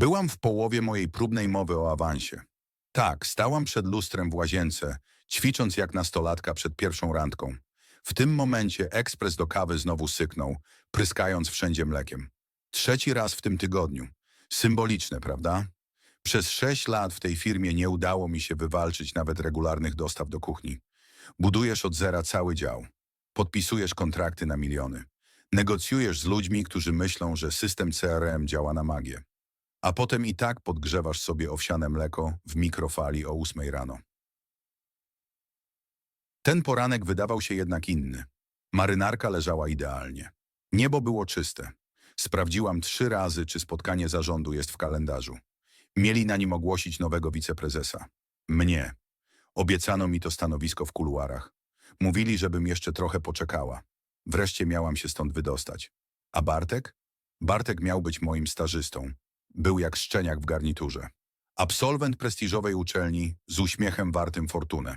Byłam w połowie mojej próbnej mowy o awansie. Tak, stałam przed lustrem w łazience, ćwicząc jak nastolatka przed pierwszą randką. W tym momencie ekspres do kawy znowu syknął, pryskając wszędzie mlekiem. Trzeci raz w tym tygodniu. Symboliczne, prawda? Przez sześć lat w tej firmie nie udało mi się wywalczyć nawet regularnych dostaw do kuchni. Budujesz od zera cały dział. Podpisujesz kontrakty na miliony. Negocjujesz z ludźmi, którzy myślą, że system CRM działa na magię. A potem i tak podgrzewasz sobie owsiane mleko w mikrofali o ósmej rano. Ten poranek wydawał się jednak inny. Marynarka leżała idealnie. Niebo było czyste. Sprawdziłam trzy razy, czy spotkanie zarządu jest w kalendarzu. Mieli na nim ogłosić nowego wiceprezesa. Mnie. Obiecano mi to stanowisko w kuluarach. Mówili, żebym jeszcze trochę poczekała. Wreszcie miałam się stąd wydostać. A Bartek? Bartek miał być moim stażystą. Był jak szczeniak w garniturze. Absolwent prestiżowej uczelni z uśmiechem wartym fortunę.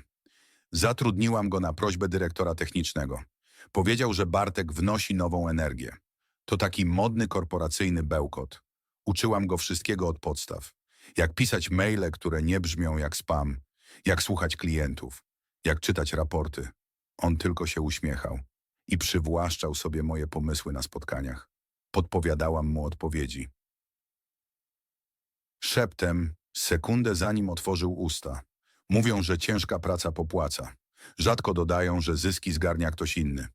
Zatrudniłam go na prośbę dyrektora technicznego. Powiedział, że Bartek wnosi nową energię. To taki modny korporacyjny bełkot. Uczyłam go wszystkiego od podstaw. Jak pisać maile, które nie brzmią jak spam. Jak słuchać klientów. Jak czytać raporty. On tylko się uśmiechał i przywłaszczał sobie moje pomysły na spotkaniach. Podpowiadałam mu odpowiedzi. Szeptem, sekundę zanim otworzył usta. Mówią, że ciężka praca popłaca. Rzadko dodają, że zyski zgarnia ktoś inny.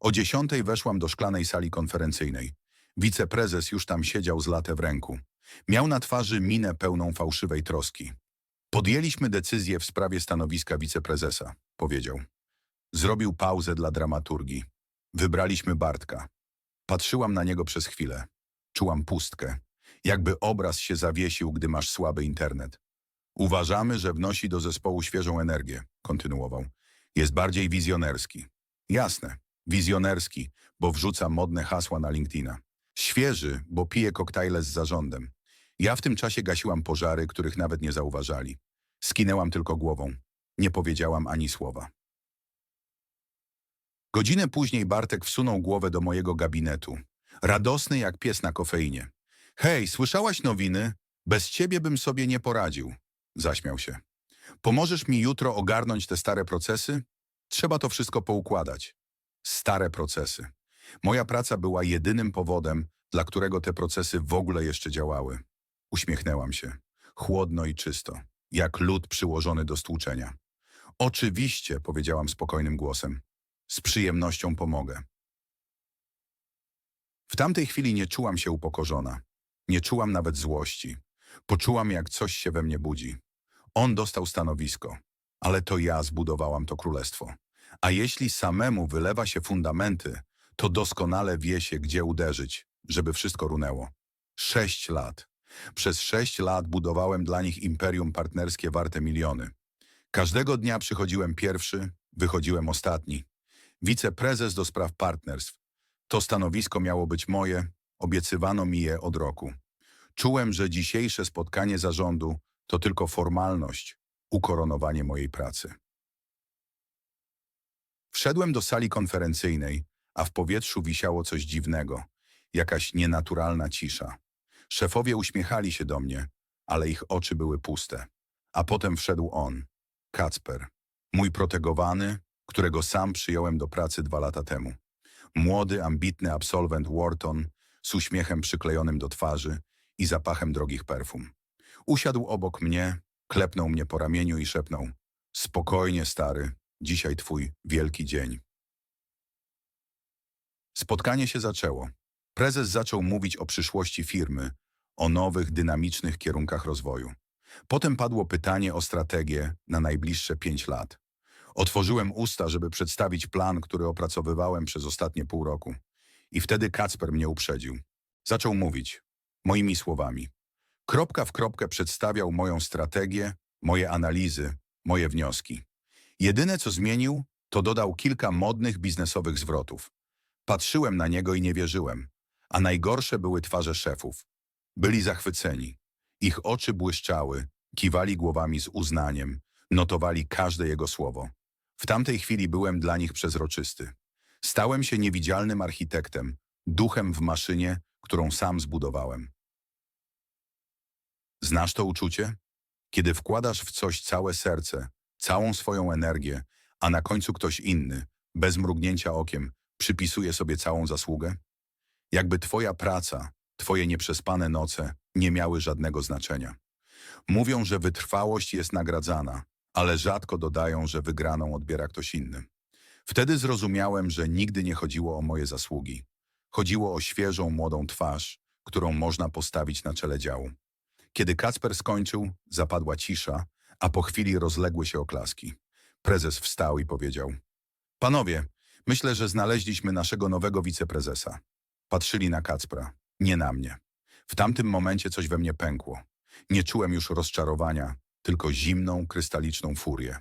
O dziesiątej weszłam do szklanej sali konferencyjnej. Wiceprezes już tam siedział z latę w ręku. Miał na twarzy minę pełną fałszywej troski. Podjęliśmy decyzję w sprawie stanowiska wiceprezesa, powiedział. Zrobił pauzę dla dramaturgii. Wybraliśmy Bartka. Patrzyłam na niego przez chwilę. Czułam pustkę. Jakby obraz się zawiesił, gdy masz słaby internet. Uważamy, że wnosi do zespołu świeżą energię, kontynuował. Jest bardziej wizjonerski. Jasne, wizjonerski, bo wrzuca modne hasła na LinkedIna. Świeży, bo pije koktajle z zarządem. Ja w tym czasie gasiłam pożary, których nawet nie zauważali. Skinęłam tylko głową. Nie powiedziałam ani słowa. Godzinę później Bartek wsunął głowę do mojego gabinetu. Radosny jak pies na kofeinie. Hej, słyszałaś nowiny? Bez ciebie bym sobie nie poradził. Zaśmiał się. Pomożesz mi jutro ogarnąć te stare procesy? Trzeba to wszystko poukładać. Stare procesy. Moja praca była jedynym powodem, dla którego te procesy w ogóle jeszcze działały. Uśmiechnęłam się. Chłodno i czysto. Jak lód przyłożony do stłuczenia. Oczywiście, powiedziałam spokojnym głosem. Z przyjemnością pomogę. W tamtej chwili nie czułam się upokorzona. Nie czułam nawet złości. Poczułam, jak coś się we mnie budzi. On dostał stanowisko, ale to ja zbudowałam to królestwo. A jeśli samemu wylewa się fundamenty, to doskonale wie się, gdzie uderzyć, żeby wszystko runęło. Sześć lat. Przez sześć lat budowałem dla nich imperium partnerskie warte miliony. Każdego dnia przychodziłem pierwszy, wychodziłem ostatni. Wiceprezes do spraw partnerstw. To stanowisko miało być moje, obiecywano mi je od roku. Czułem, że dzisiejsze spotkanie zarządu to tylko formalność, ukoronowanie mojej pracy. Wszedłem do sali konferencyjnej, a w powietrzu wisiało coś dziwnego, jakaś nienaturalna cisza. Szefowie uśmiechali się do mnie, ale ich oczy były puste. A potem wszedł on, Kacper, mój protegowany, którego sam przyjąłem do pracy dwa lata temu. Młody, ambitny absolwent Wharton z uśmiechem przyklejonym do twarzy i zapachem drogich perfum. Usiadł obok mnie, klepnął mnie po ramieniu i szepnął Spokojnie, stary, dzisiaj twój wielki dzień. Spotkanie się zaczęło. Prezes zaczął mówić o przyszłości firmy, o nowych, dynamicznych kierunkach rozwoju. Potem padło pytanie o strategię na najbliższe pięć lat. Otworzyłem usta, żeby przedstawić plan, który opracowywałem przez ostatnie pół roku. I wtedy Kacper mnie uprzedził. Zaczął mówić, moimi słowami. Kropka w kropkę przedstawiał moją strategię, moje analizy, moje wnioski. Jedyne, co zmienił, to dodał kilka modnych biznesowych zwrotów. Patrzyłem na niego i nie wierzyłem. A najgorsze były twarze szefów. Byli zachwyceni. Ich oczy błyszczały, kiwali głowami z uznaniem, notowali każde jego słowo. W tamtej chwili byłem dla nich przezroczysty. Stałem się niewidzialnym architektem, duchem w maszynie, którą sam zbudowałem. Znasz to uczucie? Kiedy wkładasz w coś całe serce, całą swoją energię, a na końcu ktoś inny, bez mrugnięcia okiem, przypisuje sobie całą zasługę? Jakby twoja praca, twoje nieprzespane noce nie miały żadnego znaczenia. Mówią, że wytrwałość jest nagradzana, ale rzadko dodają, że wygraną odbiera ktoś inny. Wtedy zrozumiałem, że nigdy nie chodziło o moje zasługi. Chodziło o świeżą, młodą twarz, którą można postawić na czele działu. Kiedy Kacper skończył, zapadła cisza, a po chwili rozległy się oklaski. Prezes wstał i powiedział: Panowie, myślę, że znaleźliśmy naszego nowego wiceprezesa. Patrzyli na Kacpra, nie na mnie. W tamtym momencie coś we mnie pękło. Nie czułem już rozczarowania, tylko zimną, krystaliczną furię.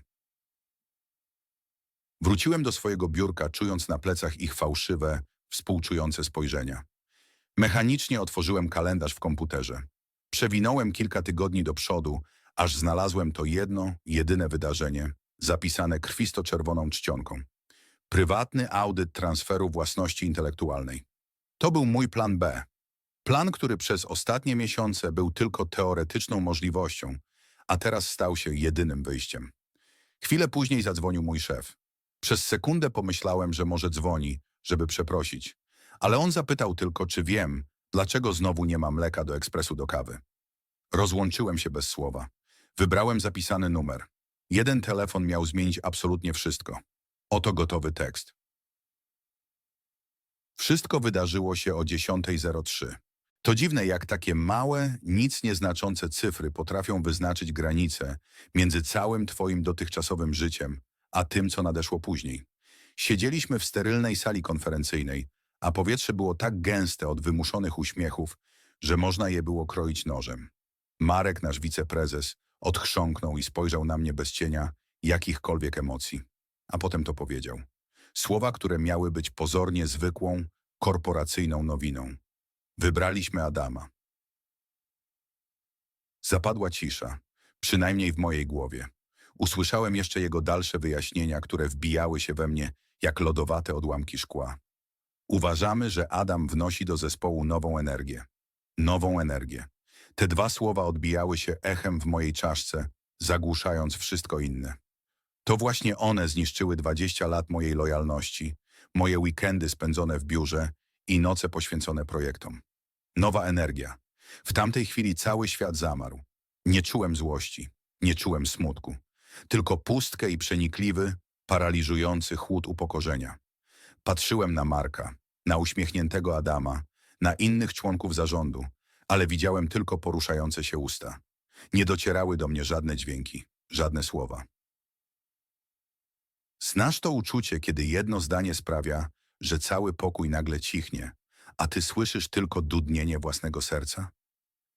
Wróciłem do swojego biurka, czując na plecach ich fałszywe, współczujące spojrzenia. Mechanicznie otworzyłem kalendarz w komputerze. Przewinąłem kilka tygodni do przodu, aż znalazłem to jedno, jedyne wydarzenie, zapisane krwisto-czerwoną czcionką. Prywatny audyt transferu własności intelektualnej. To był mój plan B. Plan, który przez ostatnie miesiące był tylko teoretyczną możliwością, a teraz stał się jedynym wyjściem. Chwilę później zadzwonił mój szef. Przez sekundę pomyślałem, że może dzwoni, żeby przeprosić, ale on zapytał tylko, czy wiem, dlaczego znowu nie ma mleka do ekspresu do kawy. Rozłączyłem się bez słowa. Wybrałem zapisany numer. Jeden telefon miał zmienić absolutnie wszystko. Oto gotowy tekst. Wszystko wydarzyło się o 10.03. To dziwne, jak takie małe, nic nieznaczące cyfry potrafią wyznaczyć granicę między całym twoim dotychczasowym życiem, a tym, co nadeszło później. Siedzieliśmy w sterylnej sali konferencyjnej, a powietrze było tak gęste od wymuszonych uśmiechów, że można je było kroić nożem. Marek, nasz wiceprezes, odchrząknął i spojrzał na mnie bez cienia jakichkolwiek emocji. A potem to powiedział. Słowa, które miały być pozornie zwykłą, korporacyjną nowiną. Wybraliśmy Adama. Zapadła cisza, przynajmniej w mojej głowie. Usłyszałem jeszcze jego dalsze wyjaśnienia, które wbijały się we mnie jak lodowate odłamki szkła. Uważamy, że Adam wnosi do zespołu nową energię. Nową energię. Te dwa słowa odbijały się echem w mojej czaszce, zagłuszając wszystko inne. To właśnie one zniszczyły 20 lat mojej lojalności, moje weekendy spędzone w biurze i noce poświęcone projektom. Nowa energia. W tamtej chwili cały świat zamarł. Nie czułem złości, nie czułem smutku. Tylko pustkę i przenikliwy, paraliżujący chłód upokorzenia. Patrzyłem na Marka, na uśmiechniętego Adama, na innych członków zarządu, ale widziałem tylko poruszające się usta. Nie docierały do mnie żadne dźwięki, żadne słowa. Znasz to uczucie, kiedy jedno zdanie sprawia, że cały pokój nagle cichnie, a ty słyszysz tylko dudnienie własnego serca?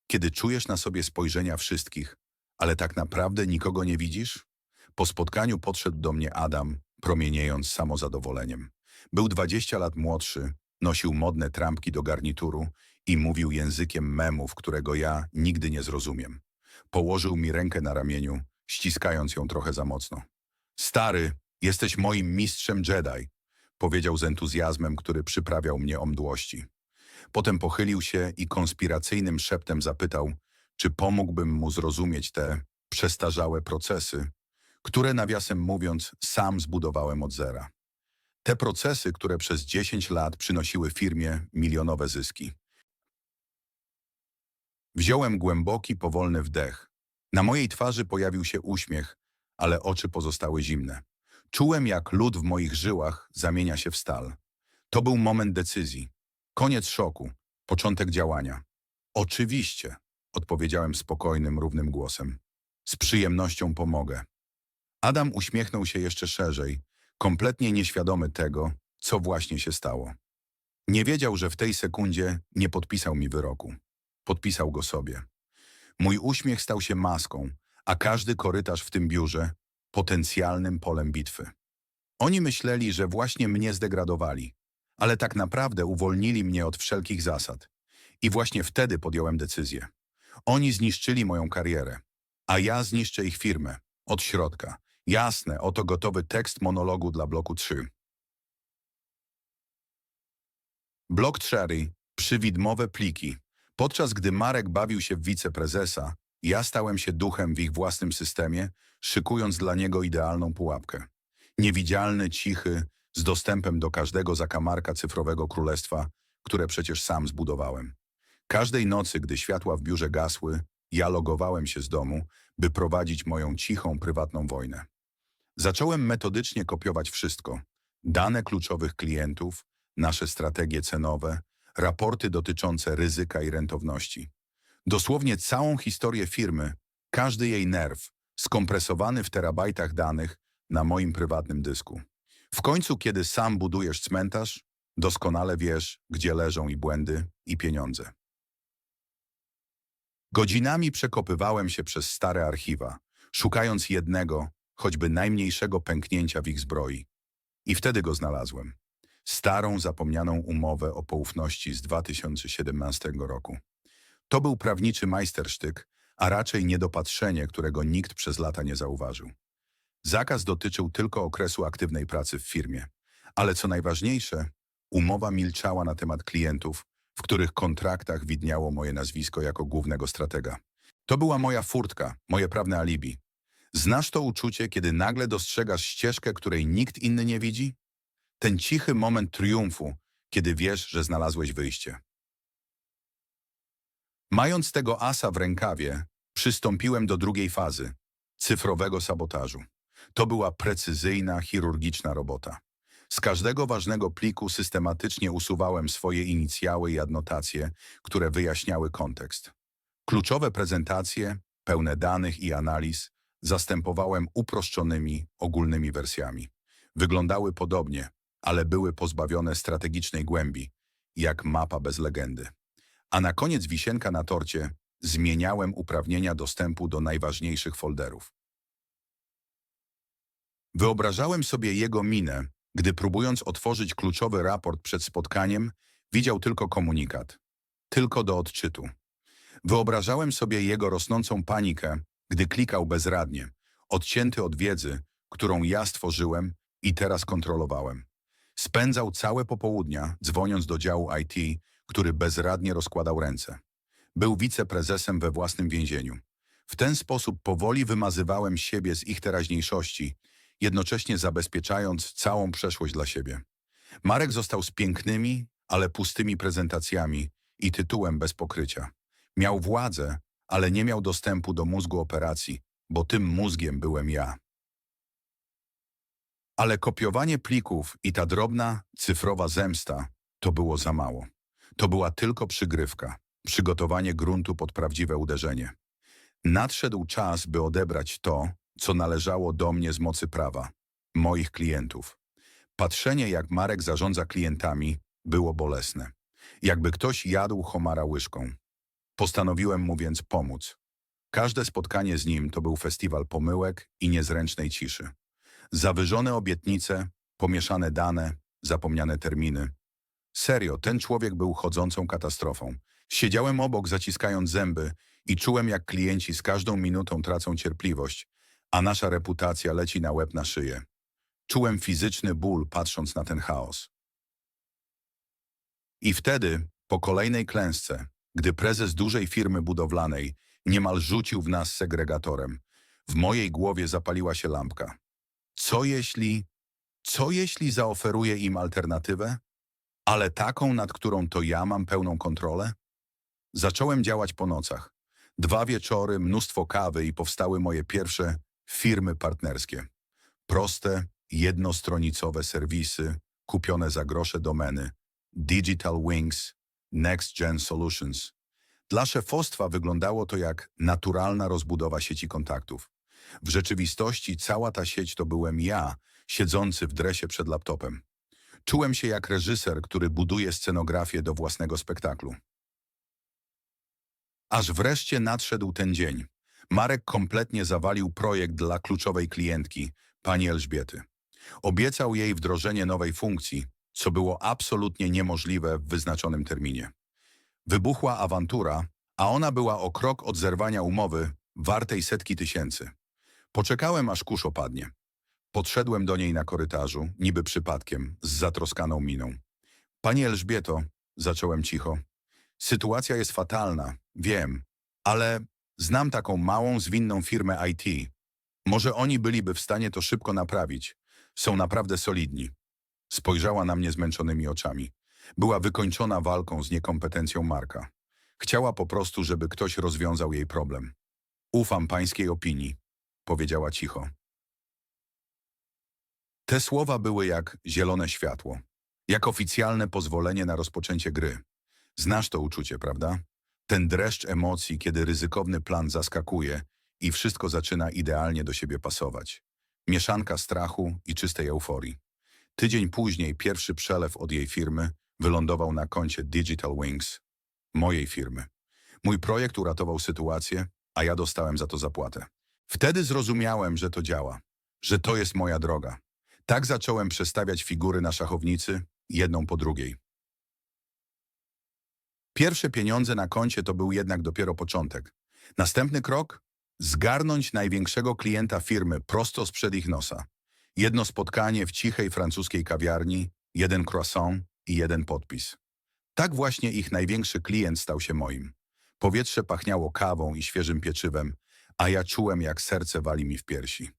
Kiedy czujesz na sobie spojrzenia wszystkich, ale tak naprawdę nikogo nie widzisz? Po spotkaniu podszedł do mnie Adam, promieniejąc samozadowoleniem. Był 20 lat młodszy, nosił modne trampki do garnituru i mówił językiem memów, którego ja nigdy nie zrozumiem. Położył mi rękę na ramieniu, ściskając ją trochę za mocno. Stary, jesteś moim mistrzem Jedi, powiedział z entuzjazmem, który przyprawiał mnie o mdłości. Potem pochylił się i konspiracyjnym szeptem zapytał, czy pomógłbym mu zrozumieć te przestarzałe procesy, które nawiasem mówiąc sam zbudowałem od zera. Te procesy, które przez 10 lat przynosiły firmie milionowe zyski. Wziąłem głęboki, powolny wdech. Na mojej twarzy pojawił się uśmiech, ale oczy pozostały zimne. Czułem, jak lód w moich żyłach zamienia się w stal. To był moment decyzji. Koniec szoku. Początek działania. Oczywiście, odpowiedziałem spokojnym, równym głosem. Z przyjemnością pomogę. Adam uśmiechnął się jeszcze szerzej, kompletnie nieświadomy tego, co właśnie się stało. Nie wiedział, że w tej sekundzie nie podpisał mi wyroku. Podpisał go sobie. Mój uśmiech stał się maską, a każdy korytarz w tym biurze potencjalnym polem bitwy. Oni myśleli, że właśnie mnie zdegradowali, ale tak naprawdę uwolnili mnie od wszelkich zasad. I właśnie wtedy podjąłem decyzję. Oni zniszczyli moją karierę, a ja zniszczę ich firmę od środka. Jasne, oto gotowy tekst monologu dla bloku 3. Blok 4. Przywidmowe pliki. Podczas gdy Marek bawił się w wiceprezesa, Ja stałem się duchem w ich własnym systemie, szykując dla niego idealną pułapkę. Niewidzialny, cichy, z dostępem do każdego zakamarka cyfrowego królestwa, które przecież sam zbudowałem. Każdej nocy, gdy światła w biurze gasły, ja logowałem się z domu, by prowadzić moją cichą, prywatną wojnę. Zacząłem metodycznie kopiować wszystko. Dane kluczowych klientów, nasze strategie cenowe, raporty dotyczące ryzyka i rentowności. Dosłownie całą historię firmy, każdy jej nerw, skompresowany w terabajtach danych na moim prywatnym dysku. W końcu, kiedy sam budujesz cmentarz, doskonale wiesz, gdzie leżą i błędy, i pieniądze. Godzinami przekopywałem się przez stare archiwa, szukając jednego, choćby najmniejszego pęknięcia w ich zbroi. I wtedy go znalazłem. Starą, zapomnianą umowę o poufności z 2017 roku. To był prawniczy majstersztyk, a raczej niedopatrzenie, którego nikt przez lata nie zauważył. Zakaz dotyczył tylko okresu aktywnej pracy w firmie. Ale co najważniejsze, umowa milczała na temat klientów, w których kontraktach widniało moje nazwisko jako głównego stratega. To była moja furtka, moje prawne alibi. Znasz to uczucie, kiedy nagle dostrzegasz ścieżkę, której nikt inny nie widzi? Ten cichy moment triumfu, kiedy wiesz, że znalazłeś wyjście. Mając tego asa w rękawie, przystąpiłem do drugiej fazy cyfrowego sabotażu. To była precyzyjna, chirurgiczna robota. Z każdego ważnego pliku systematycznie usuwałem swoje inicjały i adnotacje, które wyjaśniały kontekst. Kluczowe prezentacje, pełne danych i analiz, zastępowałem uproszczonymi, ogólnymi wersjami. Wyglądały podobnie, ale były pozbawione strategicznej głębi, jak mapa bez legendy. A na koniec wisienka na torcie zmieniałem uprawnienia dostępu do najważniejszych folderów. Wyobrażałem sobie jego minę, gdy próbując otworzyć kluczowy raport przed spotkaniem, widział tylko komunikat. Tylko do odczytu. Wyobrażałem sobie jego rosnącą panikę, gdy klikał bezradnie, odcięty od wiedzy, którą ja stworzyłem i teraz kontrolowałem. Spędzał całe popołudnia, dzwoniąc do działu IT, który bezradnie rozkładał ręce. Był wiceprezesem we własnym więzieniu. W ten sposób powoli wymazywałem siebie z ich teraźniejszości, jednocześnie zabezpieczając całą przeszłość dla siebie. Marek został z pięknymi, ale pustymi prezentacjami i tytułem bez pokrycia. Miał władzę, ale nie miał dostępu do mózgu operacji, bo tym mózgiem byłem ja. Ale kopiowanie plików i ta drobna, cyfrowa zemsta to było za mało. To była tylko przygrywka, przygotowanie gruntu pod prawdziwe uderzenie. Nadszedł czas, by odebrać to, co należało do mnie z mocy prawa, moich klientów. Patrzenie, jak Marek zarządza klientami, było bolesne. Jakby ktoś jadł homara łyżką. Postanowiłem mu więc pomóc. Każde spotkanie z nim to był festiwal pomyłek i niezręcznej ciszy. Zawyżone obietnice, pomieszane dane, zapomniane terminy. Serio, ten człowiek był chodzącą katastrofą. Siedziałem obok, zaciskając zęby i czułem, jak klienci z każdą minutą tracą cierpliwość, a nasza reputacja leci na łeb na szyję. Czułem fizyczny ból, patrząc na ten chaos. I wtedy, po kolejnej klęsce, gdy prezes dużej firmy budowlanej niemal rzucił w nas segregatorem, w mojej głowie zapaliła się lampka. Co jeśli... Co jeśli zaoferuję im alternatywę? Ale taką, nad którą to ja mam pełną kontrolę? Zacząłem działać po nocach. Dwa wieczory, mnóstwo kawy i powstały moje pierwsze firmy partnerskie. Proste, jednostronicowe serwisy, kupione za grosze domeny, Digital Wings, Next Gen Solutions. Dla szefostwa wyglądało to jak naturalna rozbudowa sieci kontaktów. W rzeczywistości cała ta sieć to byłem ja, siedzący w dresie przed laptopem. Czułem się jak reżyser, który buduje scenografię do własnego spektaklu. Aż wreszcie nadszedł ten dzień. Marek kompletnie zawalił projekt dla kluczowej klientki, pani Elżbiety. Obiecał jej wdrożenie nowej funkcji, co było absolutnie niemożliwe w wyznaczonym terminie. Wybuchła awantura, a ona była o krok od zerwania umowy wartej setki tysięcy. Poczekałem, aż kurz opadnie. Podszedłem do niej na korytarzu, niby przypadkiem, z zatroskaną miną. Pani Elżbieto, zacząłem cicho, sytuacja jest fatalna, wiem, ale znam taką małą, zwinną firmę IT. Może oni byliby w stanie to szybko naprawić. Są naprawdę solidni. Spojrzała na mnie zmęczonymi oczami. Była wykończona walką z niekompetencją Marka. Chciała po prostu, żeby ktoś rozwiązał jej problem. Ufam pańskiej opinii, powiedziała cicho. Te słowa były jak zielone światło, jak oficjalne pozwolenie na rozpoczęcie gry. Znasz to uczucie, prawda? Ten dreszcz emocji, kiedy ryzykowny plan zaskakuje i wszystko zaczyna idealnie do siebie pasować. Mieszanka strachu i czystej euforii. Tydzień później pierwszy przelew od jej firmy wylądował na koncie Digital Wings, mojej firmy. Mój projekt uratował sytuację, a ja dostałem za to zapłatę. Wtedy zrozumiałem, że to działa, że to jest moja droga. Tak zacząłem przestawiać figury na szachownicy, jedną po drugiej. Pierwsze pieniądze na koncie to był jednak dopiero początek. Następny krok? Zgarnąć największego klienta firmy prosto sprzed ich nosa. Jedno spotkanie w cichej francuskiej kawiarni, jeden croissant i jeden podpis. Tak właśnie ich największy klient stał się moim. Powietrze pachniało kawą i świeżym pieczywem, a ja czułem, jak serce wali mi w piersi.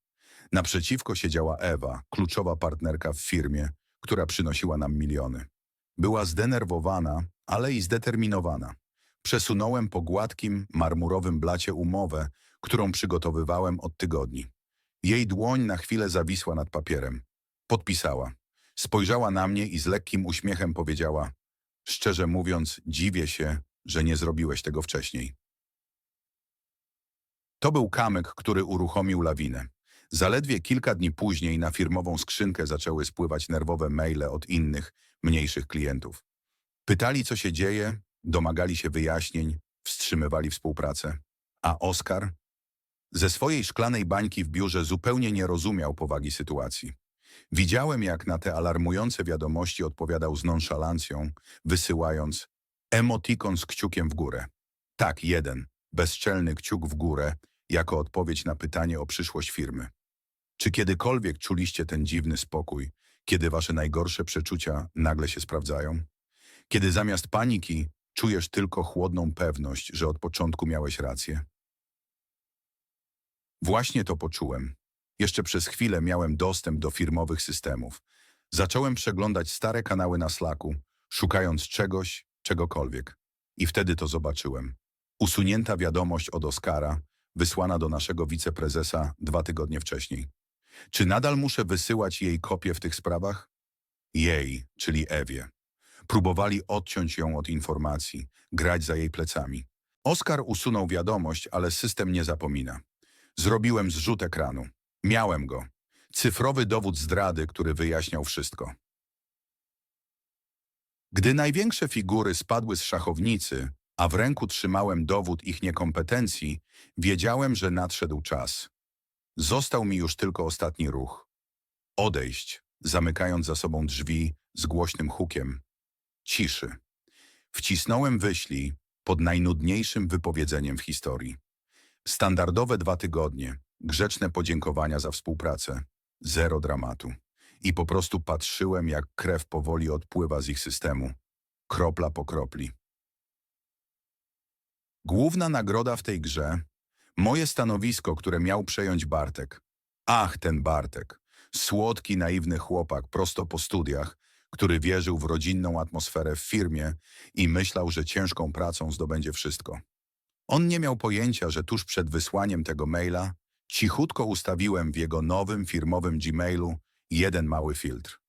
Naprzeciwko siedziała Ewa, kluczowa partnerka w firmie, która przynosiła nam miliony. Była zdenerwowana, ale i zdeterminowana. Przesunąłem po gładkim, marmurowym blacie umowę, którą przygotowywałem od tygodni. Jej dłoń na chwilę zawisła nad papierem. Podpisała. Spojrzała na mnie i z lekkim uśmiechem powiedziała Szczerze mówiąc, dziwię się, że nie zrobiłeś tego wcześniej. To był kamyk, który uruchomił lawinę. Zaledwie kilka dni później na firmową skrzynkę zaczęły spływać nerwowe maile od innych, mniejszych klientów. Pytali, co się dzieje, domagali się wyjaśnień, wstrzymywali współpracę. A Oskar? Ze swojej szklanej bańki w biurze zupełnie nie rozumiał powagi sytuacji. Widziałem, jak na te alarmujące wiadomości odpowiadał z nonszalancją, wysyłając emotikon z kciukiem w górę. Tak, jeden, bezczelny kciuk w górę, jako odpowiedź na pytanie o przyszłość firmy. Czy kiedykolwiek czuliście ten dziwny spokój, kiedy wasze najgorsze przeczucia nagle się sprawdzają? Kiedy zamiast paniki czujesz tylko chłodną pewność, że od początku miałeś rację? Właśnie to poczułem. Jeszcze przez chwilę miałem dostęp do firmowych systemów. Zacząłem przeglądać stare kanały na Slacku, szukając czegoś, czegokolwiek. I wtedy to zobaczyłem. Usunięta wiadomość od Oskara, wysłana do naszego wiceprezesa dwa tygodnie wcześniej. Czy nadal muszę wysyłać jej kopię w tych sprawach? Jej, czyli Ewie. Próbowali odciąć ją od informacji, grać za jej plecami. Oskar usunął wiadomość, ale system nie zapomina. Zrobiłem zrzut ekranu. Miałem go. Cyfrowy dowód zdrady, który wyjaśniał wszystko. Gdy największe figury spadły z szachownicy, a w ręku trzymałem dowód ich niekompetencji, wiedziałem, że nadszedł czas. Został mi już tylko ostatni ruch. Odejść, zamykając za sobą drzwi z głośnym hukiem. Ciszy. Wcisnąłem wyślij pod najnudniejszym wypowiedzeniem w historii. Standardowe dwa tygodnie, grzeczne podziękowania za współpracę, zero dramatu. I po prostu patrzyłem, jak krew powoli odpływa z ich systemu, kropla po kropli. Główna nagroda w tej grze moje stanowisko, które miał przejąć Bartek. Ach, ten Bartek. Słodki, naiwny chłopak prosto po studiach, który wierzył w rodzinną atmosferę w firmie i myślał, że ciężką pracą zdobędzie wszystko. On nie miał pojęcia, że tuż przed wysłaniem tego maila cichutko ustawiłem w jego nowym firmowym Gmailu jeden mały filtr.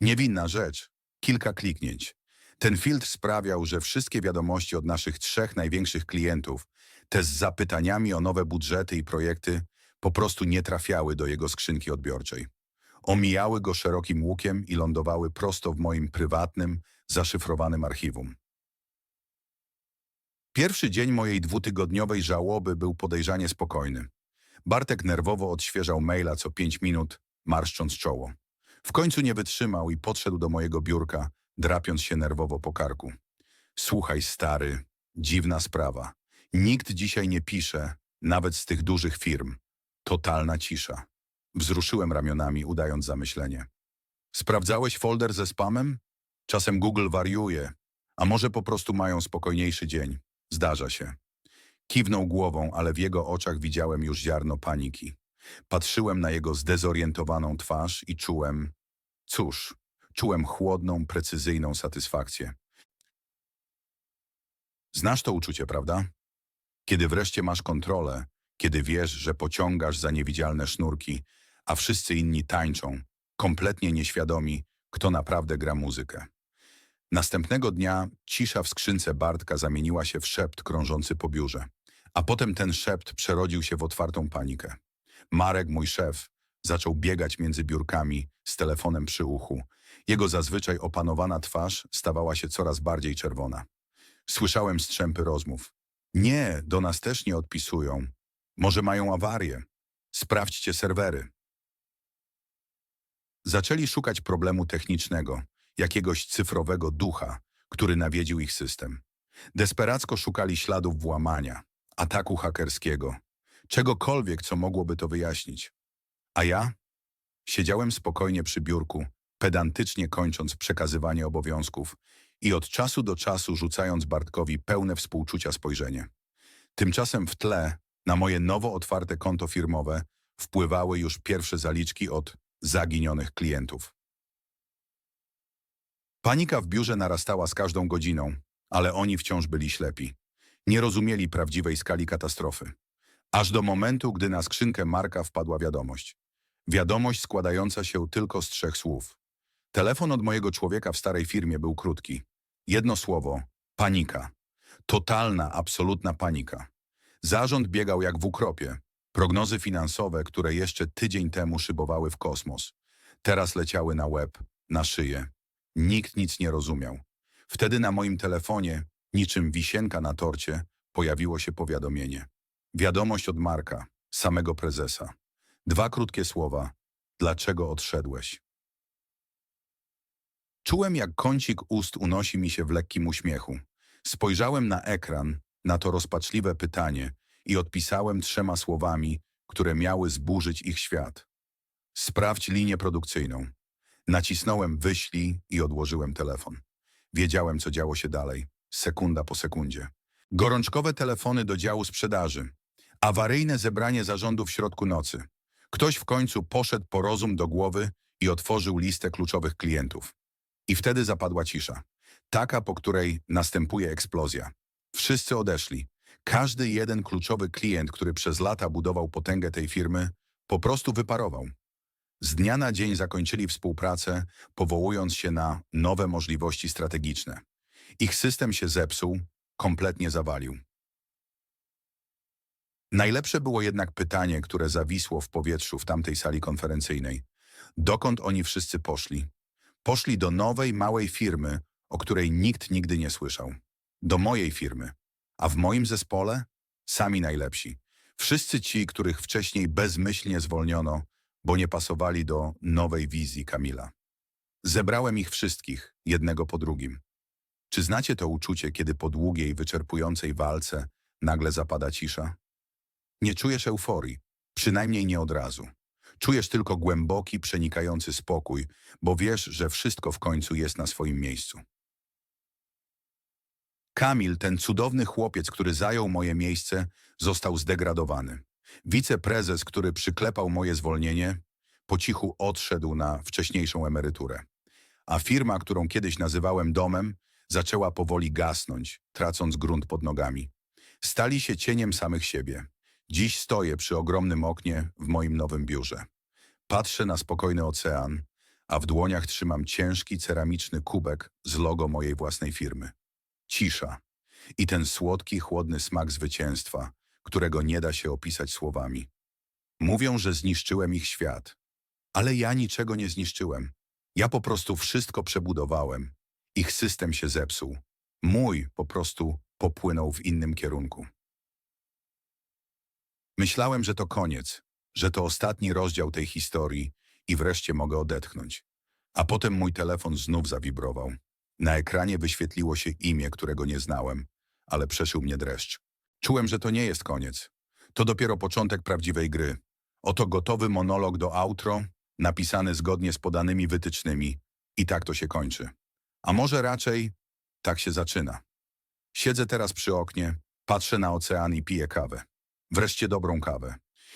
Niewinna rzecz, kilka kliknięć. Ten filtr sprawiał, że wszystkie wiadomości od naszych trzech największych klientów, te z zapytaniami o nowe budżety i projekty, po prostu nie trafiały do jego skrzynki odbiorczej. Omijały go szerokim łukiem i lądowały prosto w moim prywatnym, zaszyfrowanym archiwum. Pierwszy dzień mojej dwutygodniowej żałoby był podejrzanie spokojny. Bartek nerwowo odświeżał maila co pięć minut, marszcząc czoło. W końcu nie wytrzymał i podszedł do mojego biurka, drapiąc się nerwowo po karku. Słuchaj, stary, dziwna sprawa. Nikt dzisiaj nie pisze, nawet z tych dużych firm. Totalna cisza. Wzruszyłem ramionami, udając zamyślenie. Sprawdzałeś folder ze spamem? Czasem Google wariuje, a może po prostu mają spokojniejszy dzień. Zdarza się. Kiwnął głową, ale w jego oczach widziałem już ziarno paniki. Patrzyłem na jego zdezorientowaną twarz i czułem, cóż, czułem chłodną, precyzyjną satysfakcję. Znasz to uczucie, prawda? Kiedy wreszcie masz kontrolę, kiedy wiesz, że pociągasz za niewidzialne sznurki, a wszyscy inni tańczą, kompletnie nieświadomi, kto naprawdę gra muzykę. Następnego dnia cisza w skrzynce Bartka zamieniła się w szept krążący po biurze. A potem ten szept przerodził się w otwartą panikę. Marek, mój szef, zaczął biegać między biurkami z telefonem przy uchu. Jego zazwyczaj opanowana twarz stawała się coraz bardziej czerwona. Słyszałem strzępy rozmów. Nie, do nas też nie odpisują. Może mają awarię. Sprawdźcie serwery. Zaczęli szukać problemu technicznego, jakiegoś cyfrowego ducha, który nawiedził ich system. Desperacko szukali śladów włamania, ataku hakerskiego, czegokolwiek, co mogłoby to wyjaśnić. A ja? Siedziałem spokojnie przy biurku, pedantycznie kończąc przekazywanie obowiązków i od czasu do czasu rzucając Bartkowi pełne współczucia spojrzenie. Tymczasem w tle, na moje nowo otwarte konto firmowe, wpływały już pierwsze zaliczki od zaginionych klientów. Panika w biurze narastała z każdą godziną, ale oni wciąż byli ślepi. Nie rozumieli prawdziwej skali katastrofy. Aż do momentu, gdy na skrzynkę Marka wpadła wiadomość. Wiadomość składająca się tylko z trzech słów. Telefon od mojego człowieka w starej firmie był krótki. Jedno słowo – panika. Totalna, absolutna panika. Zarząd biegał jak w ukropie. Prognozy finansowe, które jeszcze tydzień temu szybowały w kosmos, teraz leciały na łeb, na szyję. Nikt nic nie rozumiał. Wtedy na moim telefonie, niczym wisienka na torcie, pojawiło się powiadomienie. Wiadomość od Marka, samego prezesa. Dwa krótkie słowa. Dlaczego odszedłeś? Czułem, jak kącik ust unosi mi się w lekkim uśmiechu. Spojrzałem na ekran, na to rozpaczliwe pytanie i odpisałem trzema słowami, które miały zburzyć ich świat. Sprawdź linię produkcyjną. Nacisnąłem wyślij i odłożyłem telefon. Wiedziałem, co działo się dalej, sekunda po sekundzie. Gorączkowe telefony do działu sprzedaży. Awaryjne zebranie zarządu w środku nocy. Ktoś w końcu poszedł po rozum do głowy i otworzył listę kluczowych klientów. I wtedy zapadła cisza. Taka, po której następuje eksplozja. Wszyscy odeszli. Każdy jeden kluczowy klient, który przez lata budował potęgę tej firmy, po prostu wyparował. Z dnia na dzień zakończyli współpracę, powołując się na nowe możliwości strategiczne. Ich system się zepsuł, kompletnie zawalił. Najlepsze było jednak pytanie, które zawisło w powietrzu w tamtej sali konferencyjnej. Dokąd oni wszyscy poszli? Poszli do nowej, małej firmy, o której nikt nigdy nie słyszał. Do mojej firmy. A w moim zespole? Sami najlepsi. Wszyscy ci, których wcześniej bezmyślnie zwolniono, bo nie pasowali do nowej wizji Kamila. Zebrałem ich wszystkich, jednego po drugim. Czy znacie to uczucie, kiedy po długiej, wyczerpującej walce nagle zapada cisza? Nie czujesz euforii, przynajmniej nie od razu. Czujesz tylko głęboki, przenikający spokój, bo wiesz, że wszystko w końcu jest na swoim miejscu. Kamil, ten cudowny chłopiec, który zajął moje miejsce, został zdegradowany. Wiceprezes, który przyklepał moje zwolnienie, po cichu odszedł na wcześniejszą emeryturę. A firma, którą kiedyś nazywałem domem, zaczęła powoli gasnąć, tracąc grunt pod nogami. Stali się cieniem samych siebie. Dziś stoję przy ogromnym oknie w moim nowym biurze. Patrzę na spokojny ocean, a w dłoniach trzymam ciężki ceramiczny kubek z logo mojej własnej firmy. Cisza i ten słodki, chłodny smak zwycięstwa, którego nie da się opisać słowami. Mówią, że zniszczyłem ich świat, ale ja niczego nie zniszczyłem. Ja po prostu wszystko przebudowałem. Ich system się zepsuł. Mój po prostu popłynął w innym kierunku. Myślałem, że to koniec, że to ostatni rozdział tej historii i wreszcie mogę odetchnąć. A potem mój telefon znów zawibrował. Na ekranie wyświetliło się imię, którego nie znałem, ale przeszył mnie dreszcz. Czułem, że to nie jest koniec. To dopiero początek prawdziwej gry. Oto gotowy monolog do outro, napisany zgodnie z podanymi wytycznymi. I tak to się kończy. A może raczej tak się zaczyna. Siedzę teraz przy oknie, Patrzę na ocean i piję kawę. Wreszcie dobrą kawę.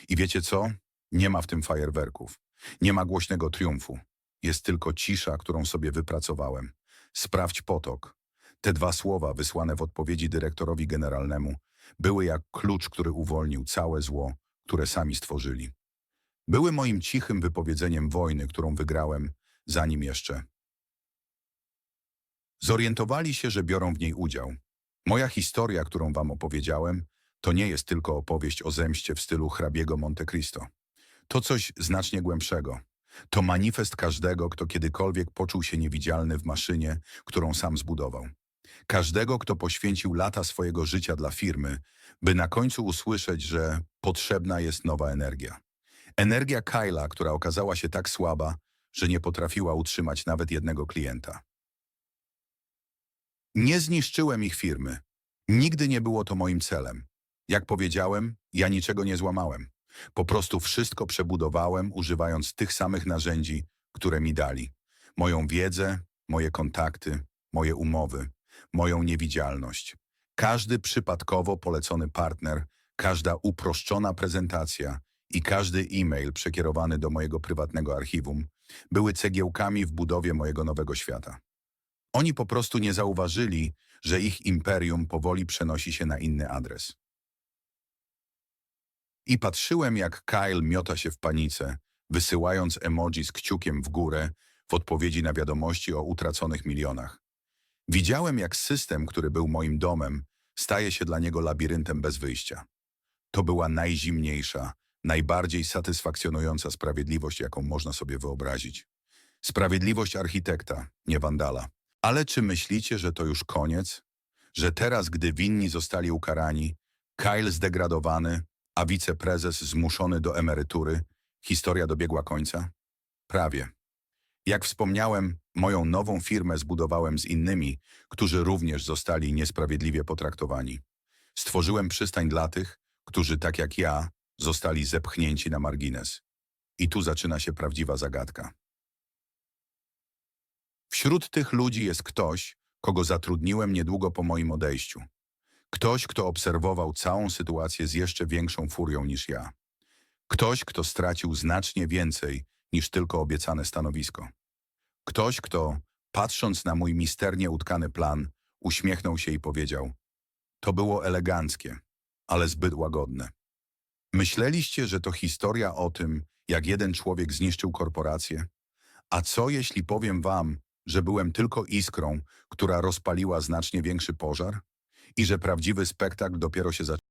I wiecie co? Nie ma w tym fajerwerków. Nie ma głośnego triumfu. Jest tylko cisza, którą sobie wypracowałem. Sprawdź potok. Te dwa słowa wysłane w odpowiedzi dyrektorowi generalnemu były jak klucz, który uwolnił całe zło, które sami stworzyli. Były moim cichym wypowiedzeniem wojny, którą wygrałem, zanim jeszcze. Zorientowali się, że biorą w niej udział. Moja historia, którą wam opowiedziałem, to nie jest tylko opowieść o zemście w stylu hrabiego Monte Cristo. To coś znacznie głębszego. To manifest każdego, kto kiedykolwiek poczuł się niewidzialny w maszynie, którą sam zbudował. Każdego, kto poświęcił lata swojego życia dla firmy, by na końcu usłyszeć, że potrzebna jest nowa energia. Energia Kyla, która okazała się tak słaba, że nie potrafiła utrzymać nawet jednego klienta. Nie zniszczyłem ich firmy. Nigdy nie było to moim celem. Jak powiedziałem, ja niczego nie złamałem. Po prostu wszystko przebudowałem, używając tych samych narzędzi, które mi dali. Moją wiedzę, moje kontakty, moje umowy, moją niewidzialność. Każdy przypadkowo polecony partner, każda uproszczona prezentacja i każdy e-mail przekierowany do mojego prywatnego archiwum były cegiełkami w budowie mojego nowego świata. Oni po prostu nie zauważyli, że ich imperium powoli przenosi się na inny adres. I patrzyłem, jak Kyle miota się w panice, wysyłając emoji z kciukiem w górę w odpowiedzi na wiadomości o utraconych milionach. Widziałem, jak system, który był moim domem, staje się dla niego labiryntem bez wyjścia. To była najzimniejsza, najbardziej satysfakcjonująca sprawiedliwość, jaką można sobie wyobrazić. Sprawiedliwość architekta, nie wandala. Ale czy myślicie, że to już koniec? Że teraz, gdy winni zostali ukarani, Kyle zdegradowany, a wiceprezes zmuszony do emerytury, historia dobiegła końca? Prawie. Jak wspomniałem, moją nową firmę zbudowałem z innymi, którzy również zostali niesprawiedliwie potraktowani. Stworzyłem przystań dla tych, którzy tak jak ja zostali zepchnięci na margines. I tu zaczyna się prawdziwa zagadka. Wśród tych ludzi jest ktoś, kogo zatrudniłem niedługo po moim odejściu. Ktoś, kto obserwował całą sytuację z jeszcze większą furią niż ja. Ktoś, kto stracił znacznie więcej niż tylko obiecane stanowisko. Ktoś, kto, patrząc na mój misternie utkany plan, uśmiechnął się i powiedział: To było eleganckie, ale zbyt łagodne. Myśleliście, że to historia o tym, jak jeden człowiek zniszczył korporację? A co jeśli powiem wam, że byłem tylko iskrą, która rozpaliła znacznie większy pożar? I że prawdziwy spektakl dopiero się zaczął?